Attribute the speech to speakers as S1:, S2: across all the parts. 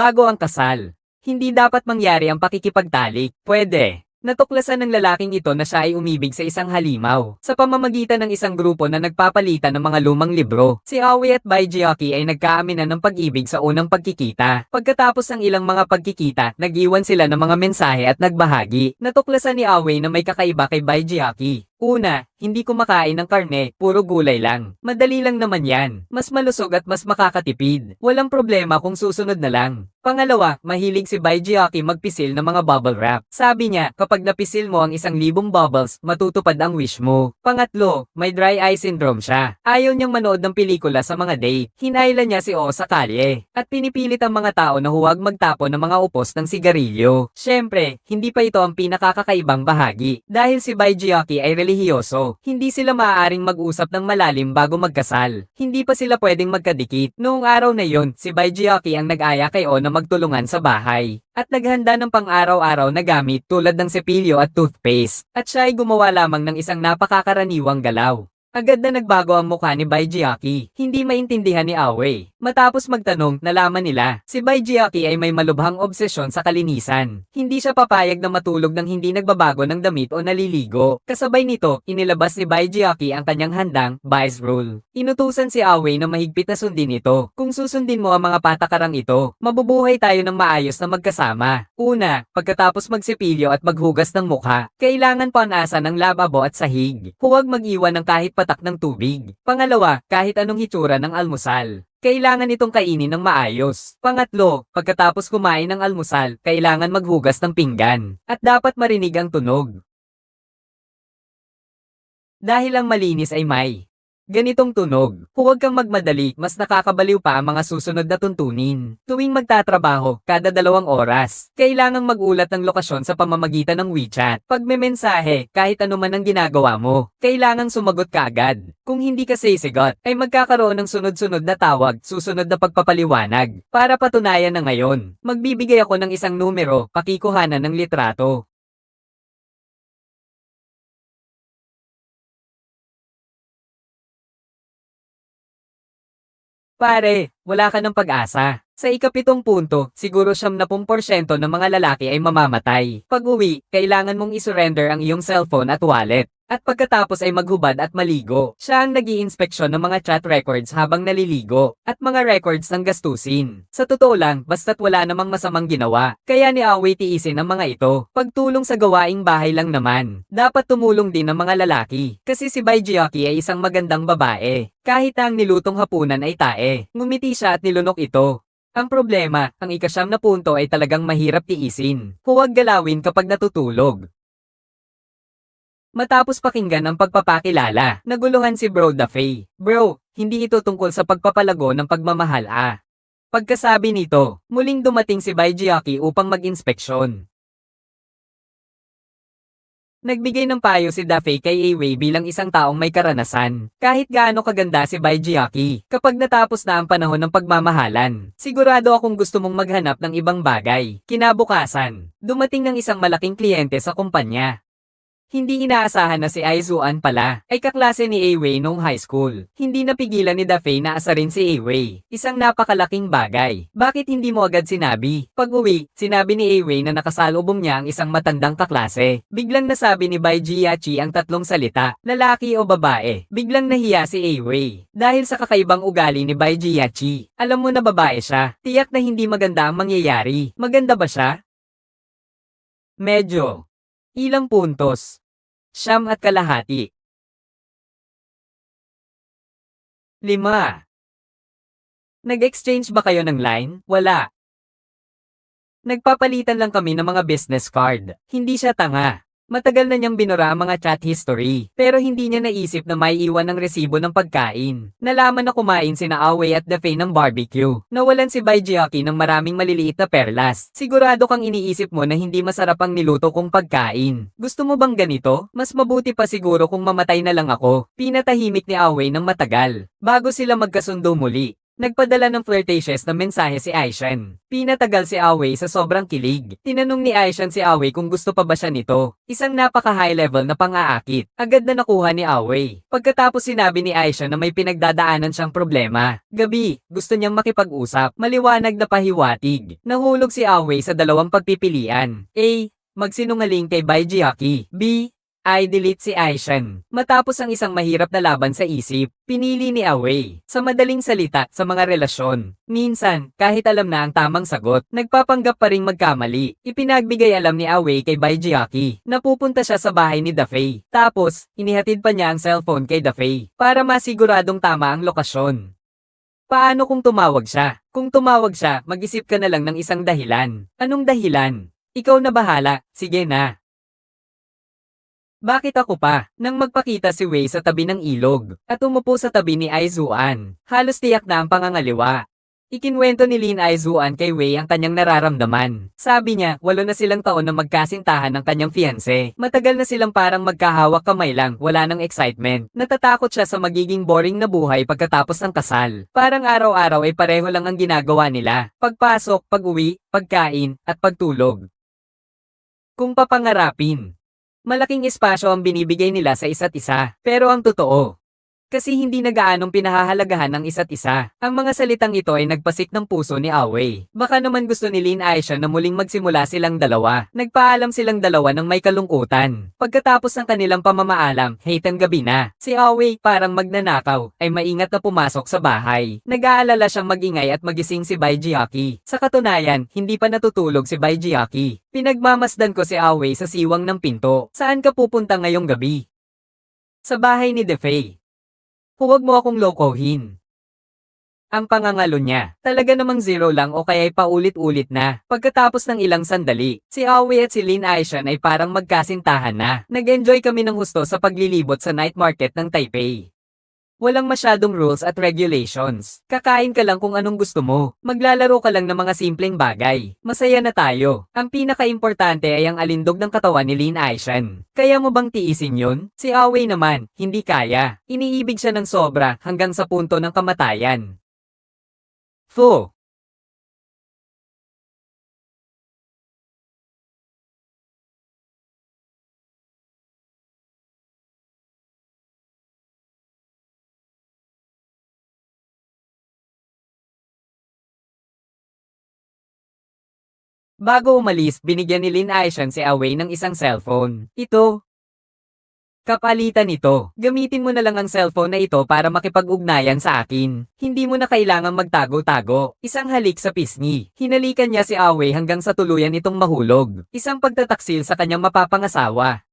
S1: bago ang kasal. Hindi dapat mangyari ang pakikipagtalik. Pwede. Natuklasan ng lalaking ito na siya ay umibig sa isang halimaw sa pamamagitan ng isang grupo na nagpapalitan ng mga lumang libro. Si Aoi at Bai Jiaki ay nagkaaminan ng pag-ibig sa unang pagkikita. Pagkatapos ng ilang mga pagkikita, nag-iwan sila ng mga mensahe at nagbahagi. Natuklasan ni Aoi na may kakaiba kay Bai Jiaki. Una, hindi kumakain ng karne, puro gulay lang. Madali lang naman yan. Mas malusog at mas makakatipid. Walang problema kung susunod na lang. Pangalawa, mahilig si Bai Jiaki magpisil ng mga bubble wrap. Sabi niya, kapag napisil mo ang isang libong bubbles, matutupad ang wish mo. Pangatlo, may dry eye syndrome siya. Ayaw niyang manood ng pelikula sa mga date. Hinayla niya si O sa kalye. At pinipilit ang mga tao na huwag magtapon ng mga upos ng sigarilyo. Siyempre, hindi pa ito ang pinakakakaibang bahagi. Dahil si Bai Jiaki ay relihiyoso, hindi sila maaaring mag-usap ng malalim bago magkasal. Hindi pa sila pwedeng magkadikit. Noong araw na yon, si Bai Jiaki ang nag-aya kay O na magtulungan sa bahay. At naghanda ng pang-araw-araw na gamit tulad ng sepilyo at toothpaste. At siya ay gumawa lamang ng isang napakakaraniwang galaw. Agad na nagbago ang mukha ni Bai Jiaki. Hindi maintindihan ni Aoi. Matapos magtanong, nalaman nila, si Bai Jiaki ay may malubhang obsesyon sa kalinisan. Hindi siya papayag na matulog ng hindi nagbabago ng damit o naliligo. Kasabay nito, inilabas ni Bai Jiaki ang kanyang handang, Bai's Rule. Inutusan si Aoi na mahigpit na sundin ito. Kung susundin mo ang mga patakarang ito, mabubuhay tayo ng maayos na magkasama. Una, pagkatapos magsipilyo at maghugas ng mukha, kailangan panasan ng lababo at sahig. Huwag mag-iwan ng kahit patak ng tubig. Pangalawa, kahit anong hitsura ng almusal. Kailangan itong kainin ng maayos. Pangatlo, pagkatapos kumain ng almusal, kailangan maghugas ng pinggan. At dapat marinig ang tunog. Dahil ang malinis ay may ganitong tunog. Huwag kang magmadali, mas nakakabaliw pa ang mga susunod na tuntunin. Tuwing magtatrabaho, kada dalawang oras, kailangang magulat ng lokasyon sa pamamagitan ng WeChat. Pag may mensahe, kahit ano man ang ginagawa mo, kailangang sumagot ka agad. Kung hindi ka sisigot, ay magkakaroon ng sunod-sunod na tawag, susunod na pagpapaliwanag. Para patunayan na ngayon, magbibigay ako ng isang numero, pakikuhanan ng litrato. Pare, wala ka ng pag-asa. Sa ikapitong punto, siguro siyam na porsyento ng mga lalaki ay mamamatay. Pag uwi, kailangan mong isurrender ang iyong cellphone at wallet. At pagkatapos ay maghubad at maligo. Siya ang nag inspeksyon ng mga chat records habang naliligo, at mga records ng gastusin. Sa totoo lang, basta't wala namang masamang ginawa. Kaya ni Aoi tiisin ang mga ito. Pagtulong sa gawaing bahay lang naman. Dapat tumulong din ng mga lalaki. Kasi si Bai Jiaki ay isang magandang babae. Kahit ang nilutong hapunan ay tae. Ngumiti siya at nilunok ito. Ang problema, ang ikasyam na punto ay talagang mahirap tiisin. Huwag galawin kapag natutulog. Matapos pakinggan ang pagpapakilala, naguluhan si Bro Dafay. Bro, hindi ito tungkol sa pagpapalago ng pagmamahal ah. Pagkasabi nito, muling dumating si Bai Jiaki upang mag-inspeksyon. Nagbigay ng payo si Dafay kay Awei bilang isang taong may karanasan. Kahit gaano kaganda si Bai Jiaki, kapag natapos na ang panahon ng pagmamahalan, sigurado akong gusto mong maghanap ng ibang bagay. Kinabukasan, dumating ng isang malaking kliyente sa kumpanya. Hindi inaasahan na si Aizuan pala ay kaklase ni Awei noong high school. Hindi napigilan ni Dafei na asarin si Awei. Isang napakalaking bagay. Bakit hindi mo agad sinabi? Pag uwi, sinabi ni Awei na nakasalubong niya ang isang matandang kaklase. Biglang nasabi ni Bai Jiachi ang tatlong salita, lalaki o babae. Biglang nahiya si Awei. Dahil sa kakaibang ugali ni Bai Jiachi. Alam mo na babae siya. Tiyak na hindi maganda ang mangyayari. Maganda ba siya? Medyo. Ilang puntos? Siyam at kalahati. Lima. Nag-exchange ba kayo ng line? Wala. Nagpapalitan lang kami ng mga business card. Hindi siya tanga. Matagal na niyang binura ang mga chat history, pero hindi niya naisip na may iwan ng resibo ng pagkain. Nalaman na kumain sina Awei at Dafei ng barbecue. Nawalan si Bai Jiaki ng maraming maliliit na perlas. Sigurado kang iniisip mo na hindi masarap ang niluto kong pagkain. Gusto mo bang ganito? Mas mabuti pa siguro kung mamatay na lang ako. Pinatahimik ni Awei ng matagal, bago sila magkasundo muli. Nagpadala ng flirtatious na mensahe si Aishan. Pinatagal si Awei sa sobrang kilig. Tinanong ni Aishan si Awei kung gusto pa ba siya nito. Isang napaka-high level na pang-aakit. Agad na nakuha ni Awei. Pagkatapos sinabi ni Aishan na may pinagdadaanan siyang problema. Gabi, gusto niyang makipag-usap. Maliwanag na pahiwatig. Nahulog si Awei sa dalawang pagpipilian. A. Magsinungaling kay Bai Jiaki. B. I delete si Aishan. Matapos ang isang mahirap na laban sa isip, pinili ni Awei. Sa madaling salita, sa mga relasyon. Minsan, kahit alam na ang tamang sagot, nagpapanggap pa ring magkamali. Ipinagbigay alam ni Awei kay Bai Jiaki na pupunta siya sa bahay ni Dafei. Tapos, inihatid pa niya ang cellphone kay Dafei para masiguradong tama ang lokasyon. Paano kung tumawag siya? Kung tumawag siya, mag-isip ka na lang ng isang dahilan. Anong dahilan? Ikaw na bahala, sige na. Bakit ako pa? Nang magpakita si Wei sa tabi ng ilog, at umupo sa tabi ni Aizuan, halos tiyak na ang pangangaliwa. Ikinwento ni Lin Aizuan kay Wei ang kanyang nararamdaman. Sabi niya, walo na silang taon na magkasintahan ng kanyang fiancé. Matagal na silang parang magkahawak kamay lang, wala ng excitement. Natatakot siya sa magiging boring na buhay pagkatapos ng kasal. Parang araw-araw ay pareho lang ang ginagawa nila. Pagpasok, pag-uwi, pagkain, at pagtulog. Kung papangarapin, Malaking espasyo ang binibigay nila sa isa't isa. Pero ang totoo, kasi hindi na gaanong pinahahalagahan ng isa't isa. Ang mga salitang ito ay nagpasik ng puso ni Awei. Baka naman gusto ni Lin Aisha na muling magsimula silang dalawa. Nagpaalam silang dalawa ng may kalungkutan. Pagkatapos ng kanilang pamamaalam, hatang gabi na. Si Awei, parang magnanakaw, ay maingat na pumasok sa bahay. Nag-aalala siyang magingay at magising si Bai Jiaki. Sa katunayan, hindi pa natutulog si Bai Jiaki. Pinagmamasdan ko si Awei sa siwang ng pinto. Saan ka pupunta ngayong gabi? Sa bahay ni Defei. Huwag mo akong lokohin. Ang pangangalo niya, talaga namang zero lang o kaya'y paulit-ulit na. Pagkatapos ng ilang sandali, si Aoi at si Lin Aishan ay parang magkasintahan na. Nag-enjoy kami ng husto sa paglilibot sa night market ng Taipei. Walang masyadong rules at regulations. Kakain ka lang kung anong gusto mo. Maglalaro ka lang ng mga simpleng bagay. Masaya na tayo. Ang pinaka-importante ay ang alindog ng katawan ni Lin Aishan. Kaya mo bang tiisin yun? Si Awei naman, hindi kaya. Iniibig siya ng sobra hanggang sa punto ng kamatayan. Fu. Bago umalis, binigyan ni Lin Aishan si Awei ng isang cellphone. Ito. Kapalitan ito. Gamitin mo na lang ang cellphone na ito para makipag-ugnayan sa akin. Hindi mo na kailangang magtago-tago. Isang halik sa pisngi. Hinalikan niya si Awei hanggang sa tuluyan itong mahulog. Isang pagtataksil sa kanyang mapapangasawa.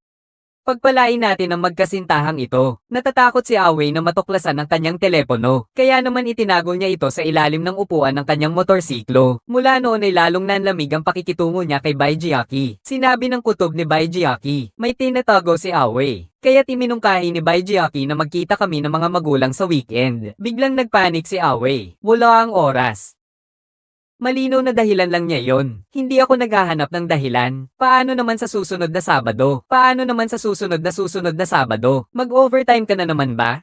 S1: Pagpalain natin ang magkasintahang ito. Natatakot si Awei na matuklasan ang kanyang telepono. Kaya naman itinago niya ito sa ilalim ng upuan ng kanyang motorsiklo. Mula noon ay lalong nanlamig ang pakikitungo niya kay Bai. Sinabi ng kutob ni Bai may tinatago si Awei. Kaya timinungkahi ni Bai na magkita kami ng mga magulang sa weekend. Biglang nagpanik si Awei. Wala ang oras. Malinaw na dahilan lang niya yon. Hindi ako naghahanap ng dahilan. Paano naman sa susunod na Sabado? Paano naman sa susunod na susunod na Sabado? Mag-overtime ka na naman ba?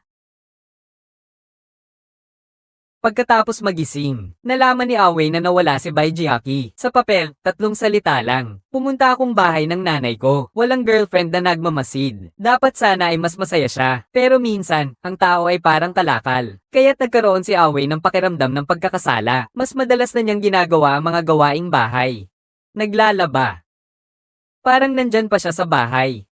S1: Pagkatapos magising, nalaman ni Awei na nawala si Bai Jiaki. Sa papel, tatlong salita lang. Pumunta akong bahay ng nanay ko. Walang girlfriend na nagmamasid. Dapat sana ay mas masaya siya. Pero minsan, ang tao ay parang kalakal. Kaya't nagkaroon si Awei ng pakiramdam ng pagkakasala. Mas madalas na niyang ginagawa ang mga gawaing bahay. Naglalaba. Parang nandyan pa siya sa bahay.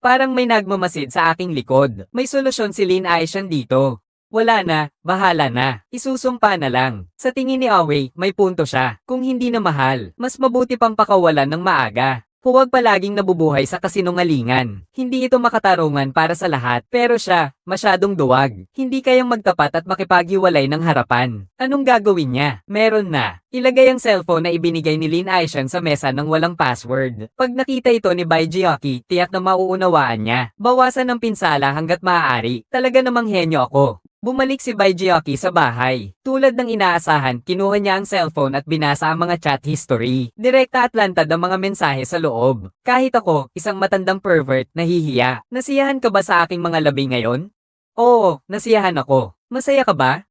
S1: Parang may nagmamasid sa aking likod. May solusyon si Lin Aishan dito. Wala na, bahala na. Isusumpa na lang. Sa tingin ni Awei, may punto siya. Kung hindi na mahal, mas mabuti pang pakawalan ng maaga. Huwag palaging nabubuhay sa kasinungalingan. Hindi ito makatarungan para sa lahat, pero siya, masyadong duwag. Hindi kayang magtapat at makipaghiwalay ng harapan. Anong gagawin niya? Meron na. Ilagay ang cellphone na ibinigay ni Lin Aishan sa mesa ng walang password. Pag nakita ito ni Bai Jiaki, tiyak na mauunawaan niya. Bawasan ng pinsala hanggat maaari. Talaga namang henyo ako. Bumalik si Bai Jiaki sa bahay. Tulad ng inaasahan, kinuha niya ang cellphone at binasa ang mga chat history. Direkta at lantad ang mga mensahe sa loob. Kahit ako, isang matandang pervert, nahihiya. Nasiyahan ka ba sa aking mga labi ngayon? Oo, nasiyahan ako. Masaya ka ba?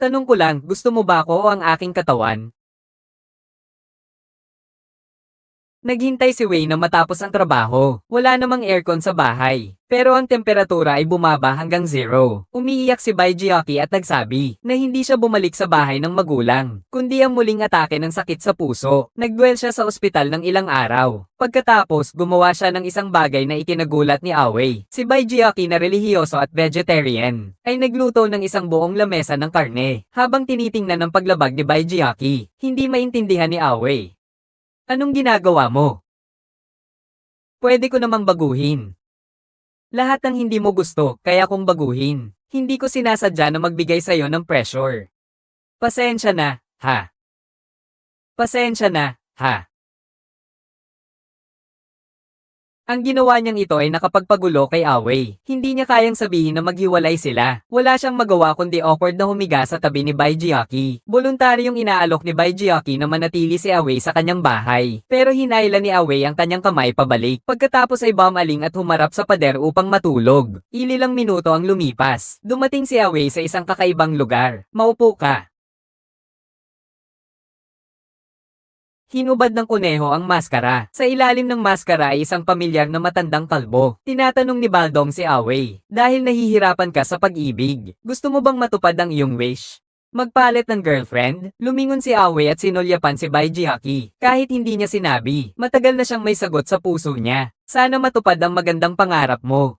S1: Tanong ko lang, gusto mo ba ako o ang aking katawan? Naghintay si Wei na matapos ang trabaho. Wala namang aircon sa bahay. Pero ang temperatura ay bumaba hanggang zero. Umiiyak si Bai Jiaki at nagsabi na hindi siya bumalik sa bahay ng magulang, kundi ang muling atake ng sakit sa puso. Nagduel siya sa ospital ng ilang araw. Pagkatapos, gumawa siya ng isang bagay na ikinagulat ni Awei. Si Bai Jiaki na relihiyoso at vegetarian, ay nagluto ng isang buong lamesa ng karne. Habang tinitingnan ng paglabag ni Bai Jiaki, hindi maintindihan ni Awei. Anong ginagawa mo? Pwede ko namang baguhin. Lahat ng hindi mo gusto, kaya kong baguhin. Hindi ko sinasadya na magbigay sa'yo ng pressure. Pasensya na, ha? Pasensya na, ha? Ang ginawa niyang ito ay nakapagpagulo kay Awei. Hindi niya kayang sabihin na maghiwalay sila. Wala siyang magawa kundi awkward na humiga sa tabi ni Bai Jiaki. Voluntaryong inaalok ni Bai Jiaki na manatili si Awei sa kanyang bahay. Pero hinayla ni Awei ang kanyang kamay pabalik. Pagkatapos ay bumaling at humarap sa pader upang matulog. Ililang minuto ang lumipas. Dumating si Awei sa isang kakaibang lugar. Maupo ka. Hinubad ng kuneho ang maskara. Sa ilalim ng maskara ay isang pamilyar na matandang kalbo. Tinatanong ni Baldong si Awei, dahil nahihirapan ka sa pag-ibig, gusto mo bang matupad ang iyong wish? Magpalit ng girlfriend, lumingon si Awei at sinulyapan si Bai Jihaki. Kahit hindi niya sinabi, matagal na siyang may sagot sa puso niya. Sana matupad ang magandang pangarap mo.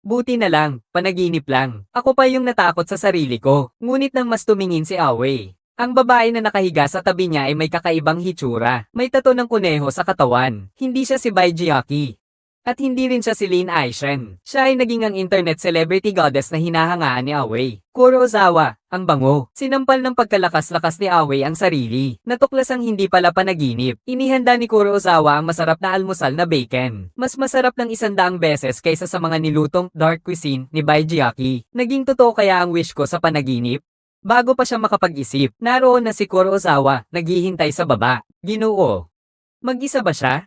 S1: Buti na lang, panaginip lang. Ako pa yung natakot sa sarili ko. Ngunit nang mas tumingin si Awei, ang babae na nakahiga sa tabi niya ay may kakaibang hitsura. May tato ng kuneho sa katawan. Hindi siya si Bai Jiaki. At hindi rin siya si Lin Aishen. Siya ay naging ang internet celebrity goddess na hinahangaan ni Awei. Kuro ang bango. Sinampal ng pagkalakas-lakas ni Awei ang sarili. Natuklas ang hindi pala panaginip. Inihanda ni Kuro ang masarap na almusal na bacon. Mas masarap ng isandaang beses kaysa sa mga nilutong dark cuisine ni Bai Jiaki. Naging totoo kaya ang wish ko sa panaginip? Bago pa siya makapag-isip, naroon na si Kuro Ozawa, naghihintay sa baba. Ginoo. Mag-isa ba siya?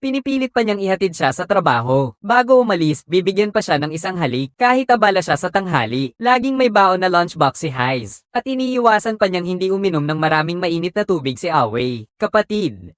S1: Pinipilit pa niyang ihatid siya sa trabaho. Bago umalis, bibigyan pa siya ng isang halik kahit abala siya sa tanghali. Laging may baon na lunchbox si Heiz. At iniiwasan pa niyang hindi uminom ng maraming mainit na tubig si Awei. Kapatid,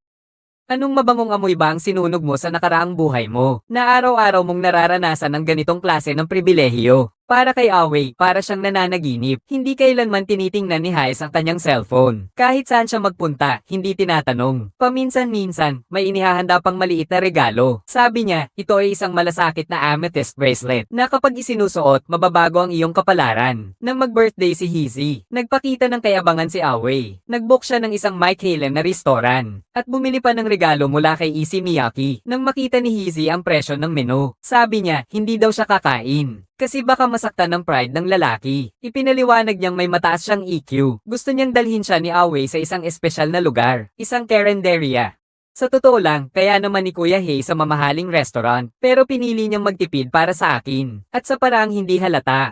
S1: Anong mabangong amoy ba ang sinunog mo sa nakaraang buhay mo, na araw-araw mong nararanasan ng ganitong klase ng pribilehiyo? Para kay Awei, para siyang nananaginip, hindi kailanman tinitingnan ni Hayes ang kanyang cellphone. Kahit saan siya magpunta, hindi tinatanong. Paminsan-minsan, may inihahanda pang maliit na regalo. Sabi niya, ito ay isang malasakit na amethyst bracelet, na kapag isinusuot, mababago ang iyong kapalaran. Nang mag-birthday si Hizi, nagpakita ng kayabangan si Awei. Nagbook siya ng isang Mike Halen na restaurant, at bumili pa ng regalo mula kay Issey Miyake. Nang makita ni Hizi ang presyo ng menu, sabi niya, hindi daw siya kakain. Kasi baka masaktan ng pride ng lalaki. Ipinaliwanag niyang may mataas siyang EQ. Gusto niyang dalhin siya ni Awei sa isang espesyal na lugar, isang karenderia. Sa totoo lang, kaya naman ni Kuya Hay sa mamahaling restaurant, pero pinili niyang magtipid para sa akin, at sa paraang hindi halata.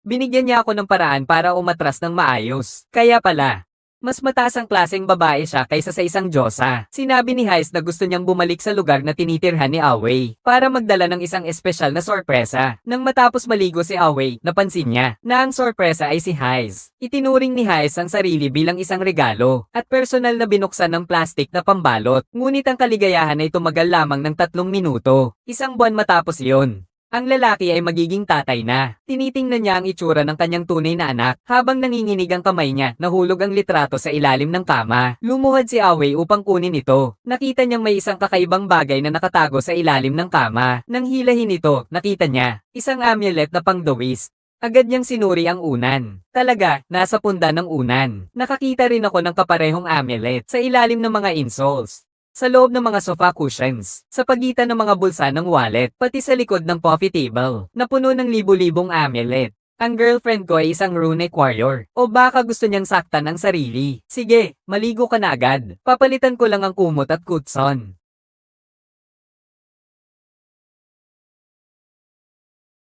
S1: Binigyan niya ako ng paraan para umatras ng maayos. Kaya pala, mas mataas ang klaseng babae siya kaysa sa isang Diyosa. Sinabi ni Heiss na gusto niyang bumalik sa lugar na tinitirhan ni Awei para magdala ng isang espesyal na sorpresa. Nang matapos maligo si Awei, napansin niya na ang sorpresa ay si Heiss. Itinuring ni Heiss ang sarili bilang isang regalo at personal na binuksan ng plastic na pambalot. Ngunit ang kaligayahan ay tumagal lamang ng tatlong minuto. Isang buwan matapos iyon. Ang lalaki ay magiging tatay na. Tinitingnan niya ang itsura ng kanyang tunay na anak habang nanginginig ang kamay niya nahulog ang litrato sa ilalim ng kama. Lumuhad si Awei upang kunin ito. Nakita niyang may isang kakaibang bagay na nakatago sa ilalim ng kama. Nang hilahin ito, nakita niya isang amulet na pangdawis. Agad niyang sinuri ang unan. Talaga, nasa punda ng unan. Nakakita rin ako ng kaparehong amulet sa ilalim ng mga insoles sa loob ng mga sofa cushions, sa pagitan ng mga bulsa ng wallet, pati sa likod ng coffee table, na puno ng libu-libong amulet. Ang girlfriend ko ay isang runic warrior. O baka gusto niyang saktan ang sarili. Sige, maligo ka na agad. Papalitan ko lang ang kumot at kutson.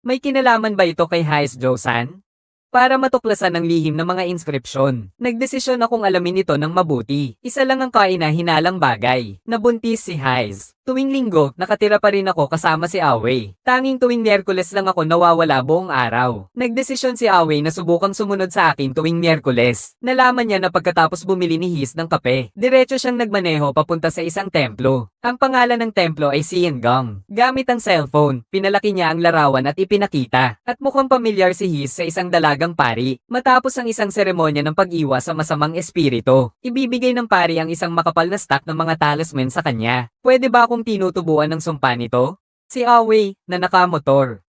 S1: May kinalaman ba ito kay Hais Josan? Para matuklasan ang lihim ng mga inskripsyon, nagdesisyon akong alamin ito ng mabuti. Isa lang ang kaina hinalang bagay, nabuntis si Heiz. Tuwing linggo, nakatira pa rin ako kasama si Away. Tanging tuwing Miyerkules lang ako nawawala buong araw. Nagdesisyon si Away na subukang sumunod sa akin tuwing Miyerkules. Nalaman niya na pagkatapos bumili ni His ng kape, diretso siyang nagmaneho papunta sa isang templo. Ang pangalan ng templo ay Siengang. Gamit ang cellphone, pinalaki niya ang larawan at ipinakita. At mukhang pamilyar si His sa isang dalagang pari. Matapos ang isang seremonya ng pag-iwas sa masamang espiritu, ibibigay ng pari ang isang makapal na stack ng mga talisman sa kanya. Pwede ba akong tinutubuan ng sumpa nito? Si Away, na nakamotor.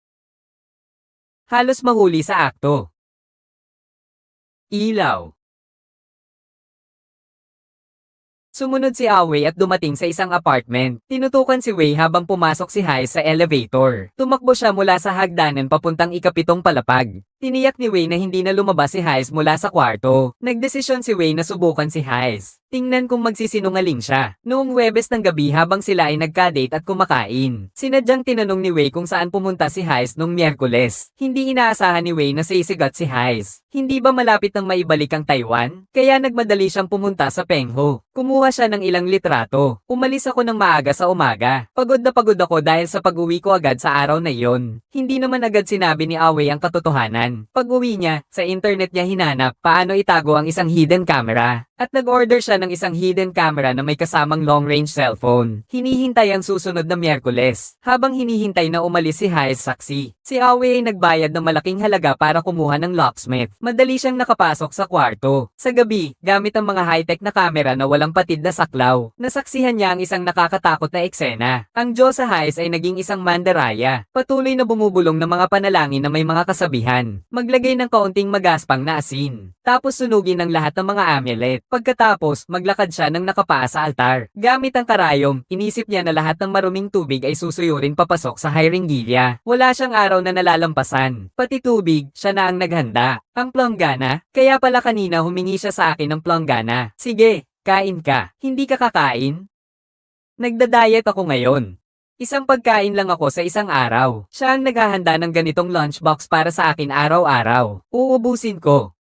S1: Halos mahuli sa akto. Ilaw. Sumunod si Away at dumating sa isang apartment. Tinutukan si Wei habang pumasok si Hai sa elevator. Tumakbo siya mula sa hagdanan papuntang ikapitong palapag. Tiniyak ni Wei na hindi na lumabas si Hais mula sa kwarto. Nagdesisyon si Wei na subukan si Hais. Tingnan kung magsisinungaling siya. Noong Webes ng gabi habang sila ay nagka-date at kumakain. Sinadyang tinanong ni Wei kung saan pumunta si Hais noong Miyerkules. Hindi inaasahan ni Wei na sisigat si Hais. Hindi ba malapit nang maibalik ang Taiwan? Kaya nagmadali siyang pumunta sa Pengho. Kumuha siya ng ilang litrato. Umalis ako ng maaga sa umaga. Pagod na pagod ako dahil sa pag-uwi ko agad sa araw na iyon. Hindi naman agad sinabi ni Awei ang katotohanan. Pag uwi niya, sa internet niya hinanap paano itago ang isang hidden camera. At nag-order siya ng isang hidden camera na may kasamang long-range cellphone. Hinihintay ang susunod na Miyerkules. Habang hinihintay na umalis si Hayes saksi, si Awe ay nagbayad ng malaking halaga para kumuha ng locksmith. Madali siyang nakapasok sa kwarto. Sa gabi, gamit ang mga high-tech na camera na walang patid na saklaw, nasaksihan niya ang isang nakakatakot na eksena. Ang Diyos sa Hayes ay naging isang mandaraya. Patuloy na bumubulong ng mga panalangin na may mga kasabihan. Maglagay ng kaunting magaspang na asin. Tapos sunugin ang lahat ng mga amulet. Pagkatapos, maglakad siya ng nakapaa sa altar. Gamit ang karayom, inisip niya na lahat ng maruming tubig ay susuyurin papasok sa Hyringilya. Wala siyang araw na nalalampasan. Pati tubig, siya na ang naghanda. Ang planggana? Kaya pala kanina humingi siya sa akin ng planggana. Sige, kain ka. Hindi ka kakain? Nagda-diet ako ngayon. Isang pagkain lang ako sa isang araw. Siya ang naghahanda ng ganitong lunchbox para sa akin araw-araw. Uubusin ko.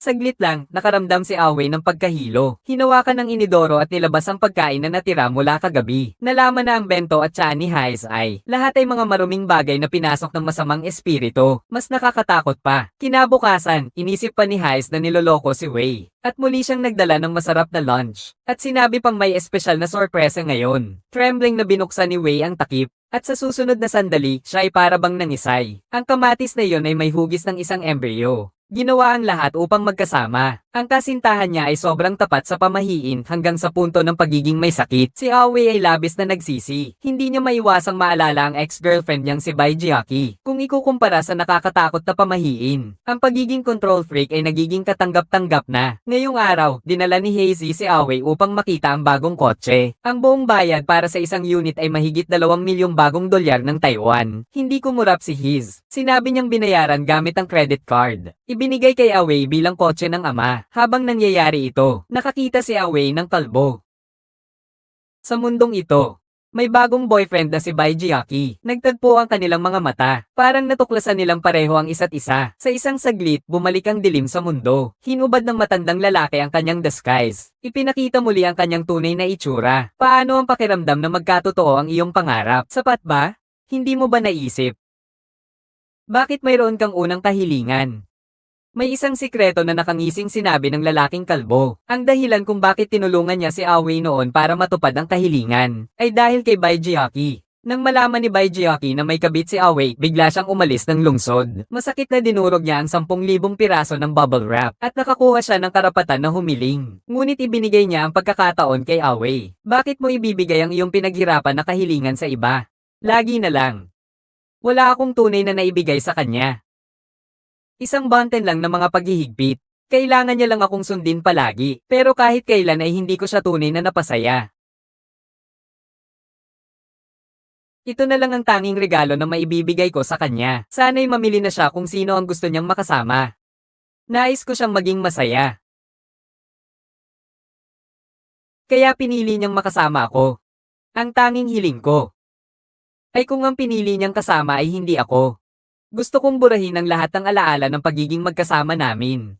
S1: Saglit lang, nakaramdam si Away ng pagkahilo. Hinawakan ng inidoro at nilabas ang pagkain na natira mula kagabi. Nalaman na ang bento at tiyan ni Hayes ay, lahat ay mga maruming bagay na pinasok ng masamang espiritu. Mas nakakatakot pa. Kinabukasan, inisip pa ni Hayes na niloloko si Wei. At muli siyang nagdala ng masarap na lunch. At sinabi pang may espesyal na sorpresa ngayon. Trembling na binuksan ni Wei ang takip. At sa susunod na sandali, siya ay parabang nangisay. Ang kamatis na iyon ay may hugis ng isang embryo. Ginawa ang lahat upang magkasama. Ang kasintahan niya ay sobrang tapat sa pamahiin hanggang sa punto ng pagiging may sakit. Si Aoi ay labis na nagsisi. Hindi niya maiwasang maalala ang ex-girlfriend niyang si Bai Jiaki. Kung ikukumpara sa nakakatakot na pamahiin, ang pagiging control freak ay nagiging katanggap-tanggap na. Ngayong araw, dinala ni Hazy si Aoi upang makita ang bagong kotse. Ang buong bayad para sa isang unit ay mahigit 2 milyong bagong dolyar ng Taiwan. Hindi kumurap si Hiz. Sinabi niyang binayaran gamit ang credit card. Ibinigay kay Awei bilang kotse ng ama. Habang nangyayari ito, nakakita si Awei ng kalbo. Sa mundong ito, may bagong boyfriend na si Bai Jiaki. Nagtagpo ang kanilang mga mata. Parang natuklasan nilang pareho ang isa't isa. Sa isang saglit, bumalik ang dilim sa mundo. Hinubad ng matandang lalaki ang kanyang disguise. Ipinakita muli ang kanyang tunay na itsura. Paano ang pakiramdam na magkatotoo ang iyong pangarap? Sapat ba? Hindi mo ba naisip? Bakit mayroon kang unang kahilingan? May isang sikreto na nakangising sinabi ng lalaking kalbo. Ang dahilan kung bakit tinulungan niya si Awei noon para matupad ang kahilingan, ay dahil kay Bai Jiaki. Nang malaman ni Bai Jiaki na may kabit si Awei, bigla siyang umalis ng lungsod. Masakit na dinurog niya ang 10,000 piraso ng bubble wrap at nakakuha siya ng karapatan na humiling. Ngunit ibinigay niya ang pagkakataon kay Awei. Bakit mo ibibigay ang iyong pinaghirapan na kahilingan sa iba? Lagi na lang. Wala akong tunay na naibigay sa kanya. Isang banten lang ng mga paghihigpit. Kailangan niya lang akong sundin palagi, pero kahit kailan ay hindi ko siya tunay na napasaya. Ito na lang ang tanging regalo na maibibigay ko sa kanya. Sana'y mamili na siya kung sino ang gusto niyang makasama. Nais ko siyang maging masaya. Kaya pinili niyang makasama ako. Ang tanging hiling ko. Ay kung ang pinili niyang kasama ay hindi ako. Gusto kong burahin ang lahat ng alaala ng pagiging magkasama namin.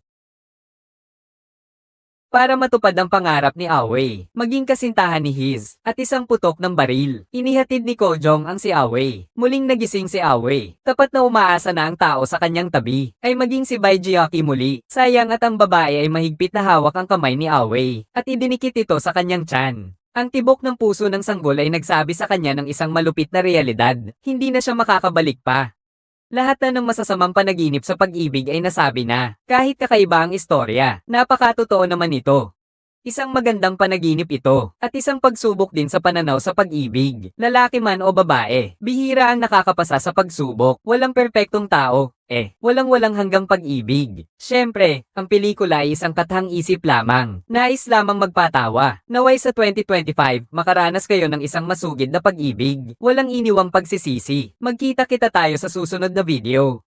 S1: para matupad ang pangarap ni Awei, maging kasintahan ni Hiz, at isang putok ng baril. Inihatid ni Kojong ang si Awei. Muling nagising si Awei. Tapat na umaasa na ang tao sa kanyang tabi, ay maging si Bai Jiaki muli. Sayang at ang babae ay mahigpit na hawak ang kamay ni Awei, at idinikit ito sa kanyang tiyan. Ang tibok ng puso ng sanggol ay nagsabi sa kanya ng isang malupit na realidad. Hindi na siya makakabalik pa. Lahat na ng masasamang panaginip sa pag-ibig ay nasabi na, kahit kakaiba ang istorya, napakatotoo naman ito. Isang magandang panaginip ito, at isang pagsubok din sa pananaw sa pag-ibig, lalaki man o babae. Bihira ang nakakapasa sa pagsubok, walang perpektong tao, eh, walang-walang hanggang pag-ibig. Siyempre, ang pelikula ay isang kathang-isip lamang. Nais lamang magpatawa. Naway sa 2025, makaranas kayo ng isang masugid na pag-ibig. Walang iniwang pagsisisi. Magkita kita tayo sa susunod na video.